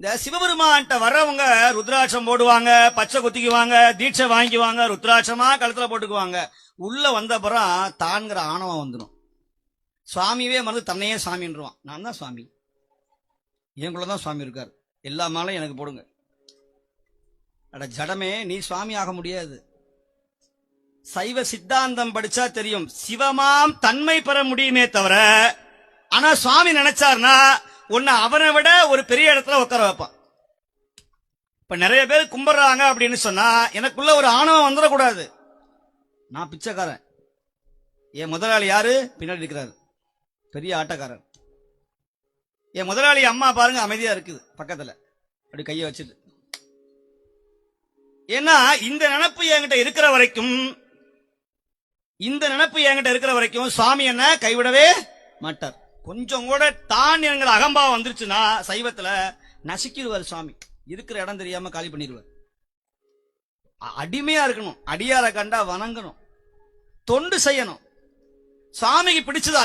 இந்த சிவபெருமான்கிட்ட வர்றவங்க ருத்ராட்சம் போடுவாங்க பச்சை குத்திக்குவாங்க தீட்சை வாங்கிக்குவாங்க ருத்ராட்சமா கழுத்துல போட்டுக்குவாங்க. உள்ள வந்தப்புறம் தான்கிற ஆணவம் வந்துடும் சுவாமியே மறந்து தன்னையே சாமின்றுவான். நான் தான் சுவாமி. என்குள்ளதான் சுவாமி இருக்கார். எல்லா மாலையும் எனக்கு போடுங்க. அட ஜடமே நீ சுவாமி ஆக முடியாது. சைவ சித்தாந்தம் படிச்சா தெரியும். சிவமாம் தன்மை பெற முடியுமே தவிர ஆனா சுவாமி நினைச்சார்னா உன்னை அவனை விட ஒரு பெரிய இடத்துல உட்கார வைப்பான் இப்ப நிறைய பேர் கும்பிடுறாங்க அப்படின்னு சொன்னா எனக்குள்ள ஒரு ஆணவம் வந்துடக்கூடாது. நான் பிச்சைக்காரன். என் முதலாளி யாரு? பின்னாடி இருக்கிறாரு. பெரிய ஆட்டக்காரர். என் முதலாளி அம்மா பாருங்க அமைதியா இருக்குது பக்கத்துல. அப்படி கையை வச்சுட்டு. ஏன்னா இந்த நினப்பு என்கிட்ட இருக்கிற வரைக்கும் இந்த நினப்பு என்கிட்ட இருக்கிற வரைக்கும் சுவாமி என்ன கைவிடவே மாட்டார். கொஞ்சம் கூட தான் எங்களை அகம்பாவம் வந்துருச்சுன்னா சைவத்துல நசுக்கிடுவார் சுவாமி. இருக்கிற இடம் தெரியாம காலி பண்ணிடுவார் அடிமையா இருக்கணும். அடியார கண்டா வணங்கணும். தொண்டு செய்யணும். சாமிக்கு பிடிச்சதா